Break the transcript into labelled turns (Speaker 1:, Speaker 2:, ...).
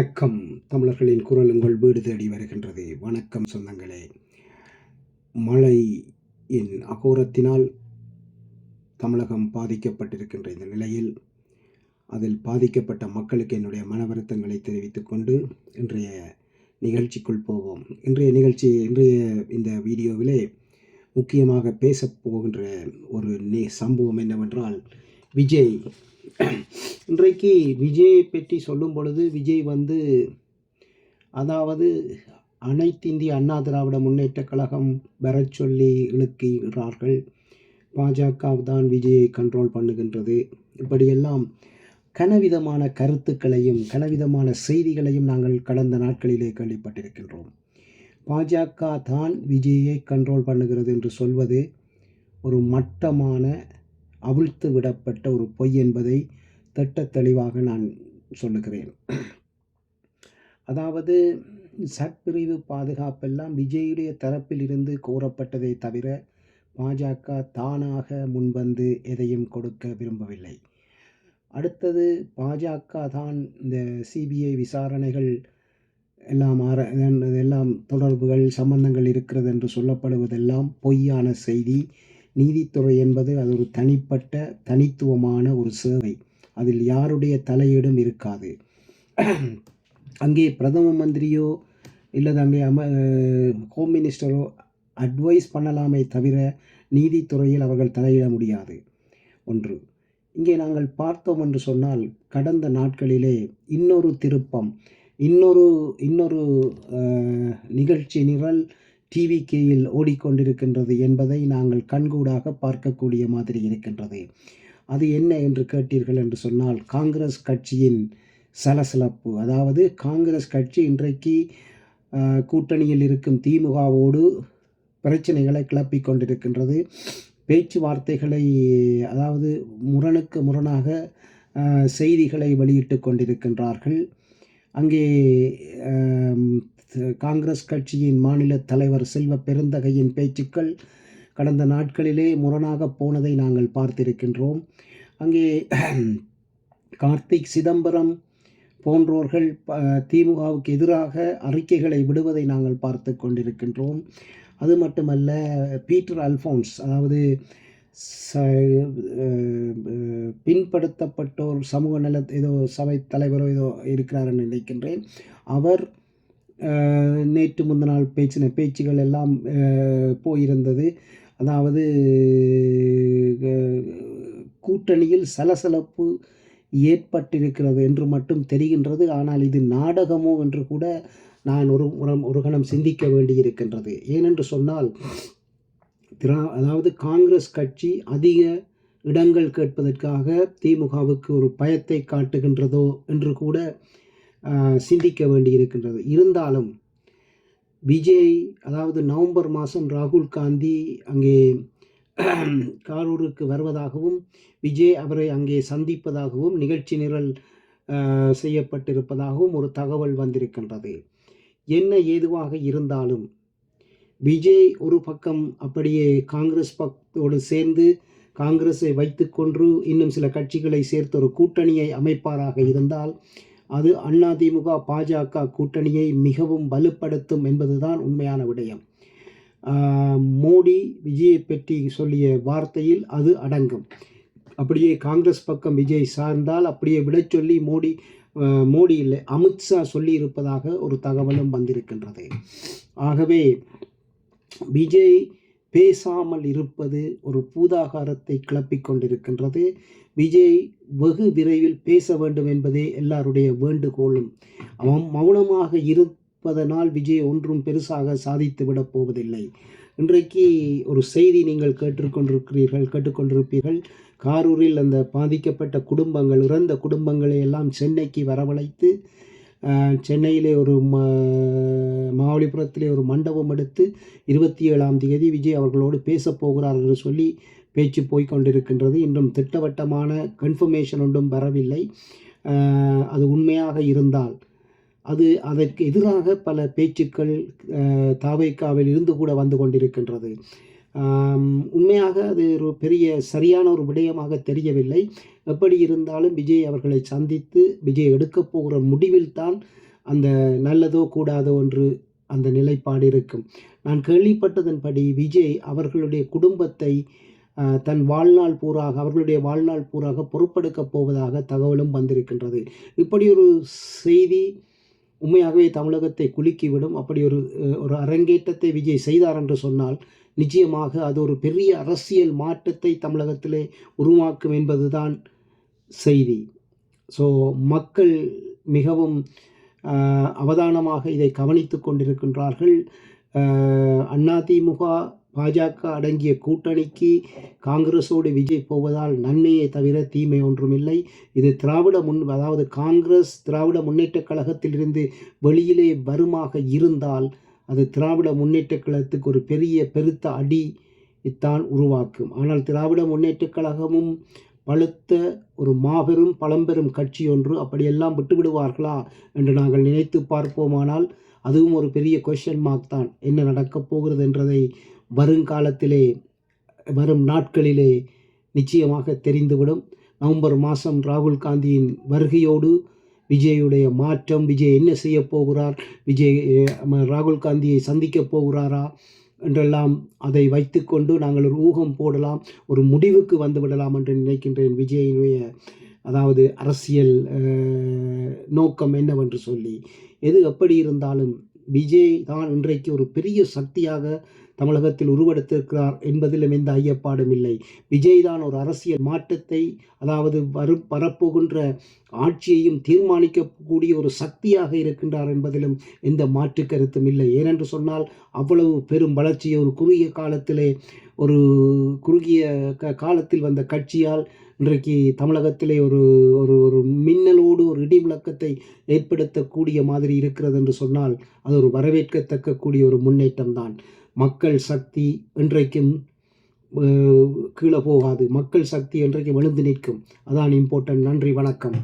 Speaker 1: வணக்கம். தமிழர்களின் குரல் உங்கள் வீடு தேடி வருகின்றது. வணக்கம் சொந்தங்களே. மழையின் அகோரத்தினால் தமிழகம் பாதிக்கப்பட்டிருக்கின்ற இந்த நிலையில் அதில் பாதிக்கப்பட்ட மக்களுக்கு என்னுடைய மன வருத்தங்களை தெரிவித்துக் கொண்டு இன்றைய நிகழ்ச்சிக்குள் போவோம். இன்றைய நிகழ்ச்சி இன்றைய இந்த வீடியோவிலே முக்கியமாக பேசப்போகின்ற ஒரு நி சம்பவம் என்னவென்றால் விஜய் இன்றைக்கு விஜயை பற்றி சொல்லும் பொழுது விஜய் வந்து அதாவது அனைத்து இந்திய அண்ணா திராவிட முன்னேற்றக் கழகம் வர சொல்லி இழுக்கிறார்கள். பாஜக தான் விஜயை கண்ட்ரோல் பண்ணுகின்றது. இப்படியெல்லாம் கனவிதமான கருத்துக்களையும் கனவிதமான செய்திகளையும் நாங்கள் கடந்த நாட்களிலே கேள்விப்பட்டிருக்கின்றோம். பாஜக தான் விஜயை கண்ட்ரோல் பண்ணுகிறது என்று சொல்வது ஒரு மட்டமான அவிழ்த்து விடப்பட்ட ஒரு பொய் என்பதை திட்ட தெளிவாக நான் சொல்லுகிறேன். அதாவது சட்பிரிவு பாதுகாப்பெல்லாம் விஜயுடைய தரப்பில் இருந்து கோரப்பட்டதை தவிர பாஜக தானாக முன்வந்து எதையும் கொடுக்க விரும்பவில்லை. அடுத்தது பாஜக தான் இந்த சிபிஐ விசாரணைகள் எல்லாம் ஆர எல்லாம் தொடர்புகள் சம்பந்தங்கள் இருக்கிறது என்று சொல்லப்படுவதெல்லாம் பொய்யான செய்தி. நீதித்துறை என்பது அது ஒரு தனிப்பட்ட தனித்துவமான ஒரு சேவை. அதில் யாருடைய தலையீடும் இருக்காது. அங்கே பிரதம மந்திரியோ இல்லது அங்கே அம ஹோம் மினிஸ்டரோ அட்வைஸ் பண்ணலாமே தவிர நீதித்துறையில் அவர்கள் தலையிட முடியாது. ஒன்று இங்கே நாங்கள் பார்த்தோம் என்று சொன்னால் கடந்த நாட்களிலே இன்னொரு திருப்பம் இன்னொரு இன்னொரு நிகழ்ச்சி நிரல் டிவிகேயில் ஓடிக்கொண்டிருக்கின்றது என்பதை நாங்கள் கண்கூடாக பார்க்கக்கூடிய மாதிரி இருக்கின்றது. அது என்ன என்று கேட்டீர்கள் என்று சொன்னால் காங்கிரஸ் கட்சியின் சலசலப்பு. அதாவது காங்கிரஸ் கட்சி இன்றைக்கு கூட்டணியில் இருக்கும் திமுகவோடு பிரச்சனைகளை கிளப்பி கொண்டிருக்கின்றது. பேச்சுவார்த்தைகளை அதாவது முரணுக்கு முரணாக செய்திகளை வெளியிட்டு கொண்டிருக்கின்றார்கள். அங்கே காங்கிரஸ் கட்சியின் மாநில தலைவர் செல்வ பெருந்தகையின் பேச்சுக்கள் கடந்த நாட்களிலே முரணாக போனதை நாங்கள் பார்த்திருக்கின்றோம். அங்கே கார்த்திக் சிதம்பரம் போன்றோர்கள் திமுகவுக்கு எதிராக அறிக்கைகளை விடுவதை நாங்கள் பார்த்து கொண்டிருக்கின்றோம். அது மட்டுமல்ல பீட்டர் அல்ஃபோன்ஸ் அதாவது பின்படுத்தப்பட்டோர் சமூக நல ஏதோ சபை தலைவரோ ஏதோ இருக்கிறார் நினைக்கின்றேன். அவர் நேற்று முந்தினால் பேச்சின பேச்சுகள் எல்லாம் போயிருந்தது. அதாவது கூட்டணியில் சலசலப்பு ஏற்பட்டிருக்கிறது என்று மட்டும் தெரிகின்றது. ஆனால் இது நாடகமோ என்று கூட நான் ஒரு ஒரு கணம் சிந்திக்க வேண்டியிருக்கின்றது. ஏனென்று சொன்னால் திரா அதாவது காங்கிரஸ் கட்சி அதிக இடங்கள் கேட்பதற்காக திமுகவுக்கு ஒரு பயத்தை காட்டுகின்றதோ என்று கூட சிந்திக்க வேண்டியிருக்கின்றது இருந்தாலும் விஜய் அதாவது நவம்பர் மாதம் ராகுல் காந்தி அங்கே காரூருக்கு வருவதாகவும் விஜய் அவரை அங்கே சந்திப்பதாகவும் நிகழ்ச்சி நிரல் செய்யப்பட்டிருப்பதாகவும் ஒரு தகவல் வந்திருக்கின்றது. என்ன ஏதுவாக இருந்தாலும் விஜய் ஒரு பக்கம் அப்படியே காங்கிரஸ் பக்கத்தோடு சேர்ந்து காங்கிரஸை வைத்துக்கொண்டு இன்னும் சில கட்சிகளை சேர்த்து ஒரு கூட்டணியை அமைப்பாராக இருந்தால் அது அதிமுக பாஜக கூட்டணியை மிகவும் வலுப்படுத்தும் என்பதுதான் உண்மையான விடயம். மோடி விஜயை பற்றி சொல்லிய வார்த்தையில் அது அடங்கும். அப்படியே காங்கிரஸ் பக்கம் விஜய் சார்ந்தால் அப்படியே விட சொல்லி மோடி மோடி இல்லை அமித்ஷா சொல்லி இருப்பதாக ஒரு தகவலும் வந்திருக்கின்றது. ஆகவே விஜய் பேசாமல் இருப்பது ஒரு பூதாகாரத்தை கிளப்பிக் கொண்டிருக்கின்றது. விஜய் வெகு விரைவில் பேச வேண்டும் என்பதே எல்லாருடைய வேண்டுகோளும். அவன் மௌனமாக இருப்பதனால் விஜய் ஒன்றும் பெருசாக சாதித்து விடப் போவதில்லை. இன்றைக்கு ஒரு செய்தி நீங்கள் கேட்டுக்கொண்டிருக்கிறீர்கள் கேட்டுக்கொண்டிருப்பீர்கள். காரூரில் அந்த பாதிக்கப்பட்ட குடும்பங்கள் இறந்த குடும்பங்களை எல்லாம் சென்னைக்கு வரவழைத்து சென்னையிலே ஒரு ம மாவலிபுரத்திலே ஒரு மண்டபம் எடுத்து இருபத்தி ஏழாம் தேதி விஜய் அவர்களோடு பேசப் போகிறார் என்று சொல்லி பேச்சு போய்கொண்டிருக்கின்றது இன்றும் திட்டவட்டமான கன்ஃபர்மேஷன் ஒன்றும் வரவில்லை. அது உண்மையாக இருந்தால். அது அதற்கு எதிராக பல பேச்சுக்கள் தாவைக்காவில் இருந்து கூட வந்து கொண்டிருக்கின்றது. உண்மையாக அது ஒரு பெரிய சரியான ஒரு விடயமாக தெரியவில்லை. எப்படி இருந்தாலும் விஜய் அவர்களை சந்தித்து விஜய் எடுக்கப் போகிற முடிவில் தான் அந்த நல்லதோ கூடாதோ என்று அந்த நிலைப்பாடு இருக்கும். நான் கேள்விப்பட்டதன்படி விஜய் அவர்களுடைய குடும்பத்தை தன் வாழ்நாள் பூராக அவர்களுடைய வாழ்நாள் பூராக பொறுப்பெடுக்கப் போவதாக தகவலும் வந்திருக்கின்றது. இப்படி ஒரு செய்தி உண்மையாகவே தமிழகத்தை குலுக்கிவிடும். அப்படி ஒரு ஒரு அரங்கேற்றத்தை விஜய் செய்தார் என்று சொன்னால் நிச்சயமாக அது ஒரு பெரிய அரசியல் மாற்றத்தை தமிழகத்திலே உருவாக்கும் என்பதுதான் செய்தி. ஸோ மக்கள் மிகவும் அவதானமாக இதை கவனித்து கொண்டிருக்கின்றார்கள். அதிமுக பாஜக அடங்கிய கூட்டணிக்கு காங்கிரஸோடு விஜய் போவதால் நன்மையை தவிர தீமை ஒன்றுமில்லை. இது திராவிட முன் அதாவது காங்கிரஸ் திராவிட முன்னேற்றக் கழகத்திலிருந்து வெளியிலே வருமாக இருந்தால் அது திராவிட முன்னேற்ற கழகத்துக்கு ஒரு பெரிய பெருத்த அடி இத்தான் உருவாக்கும். ஆனால் திராவிட முன்னேற்ற கழகமும் பழுத்த ஒரு மாபெரும் பழம்பெரும் கட்சி ஒன்று அப்படியெல்லாம் விட்டுவிடுவார்களா என்று நாங்கள் நினைத்து பார்ப்போமானால் அதுவும் ஒரு பெரிய கொஷன் மார்க் தான். என்ன நடக்கப் போகிறது என்றதை வருங்காலத்திலே வரும் நாட்களிலே நிச்சயமாக தெரிந்துவிடும். நவம்பர் மாதம் ராகுல் காந்தியின் வருகையோடு விஜயுடைய மாற்றம் விஜய் என்ன செய்ய போகிறார் விஜய் ராகுல் காந்தியை சந்திக்கப் போகிறாரா என்றெல்லாம் அதை வைத்துக்கொண்டு நாங்கள் ஒரு ஊகம் போடலாம் ஒரு முடிவுக்கு வந்து விடலாம் என்று நினைக்கின்றேன் விஜயினுடைய அதாவது அரசியல் நோக்கம் என்னவென்று சொல்லி. எது எப்படி இருந்தாலும் விஜய் தான் இன்றைக்கு ஒரு பெரிய சக்தியாக தமிழகத்தில் உருவெடுத்திருக்கிறார் என்பதிலும் எந்த ஐயப்பாடும் இல்லை. விஜய் தான் ஒரு அரசியல் மாற்றத்தை அதாவது வரு வரப்போகின்ற ஆட்சியையும் தீர்மானிக்கக்கூடிய ஒரு சக்தியாக இருக்கின்றார் என்பதிலும் எந்த மாற்று கருத்தும் இல்லை. ஏனென்று சொன்னால் அவ்வளவு பெரும் வளர்ச்சியை ஒரு குறுகிய காலத்திலே ஒரு குறுகிய க காலத்தில் வந்த கட்சியால் இன்றைக்கு தமிழகத்திலே ஒரு ஒரு ஒரு மின்னலோடு ஒரு இடி விளக்கத்தை ஏற்படுத்தக்கூடிய மாதிரி இருக்கிறது என்று சொன்னால் அது ஒரு வரவேற்கத்தக்கக்கூடிய ஒரு முன்னேற்றம் தான் மக்கள் சக்தி என்றைக்கும் கீழே போகாது. மக்கள் சக்தி என்றைக்கும் எழுந்து நிற்கும். அதான் இம்பார்ட்டன்ட் நன்றி வணக்கம்.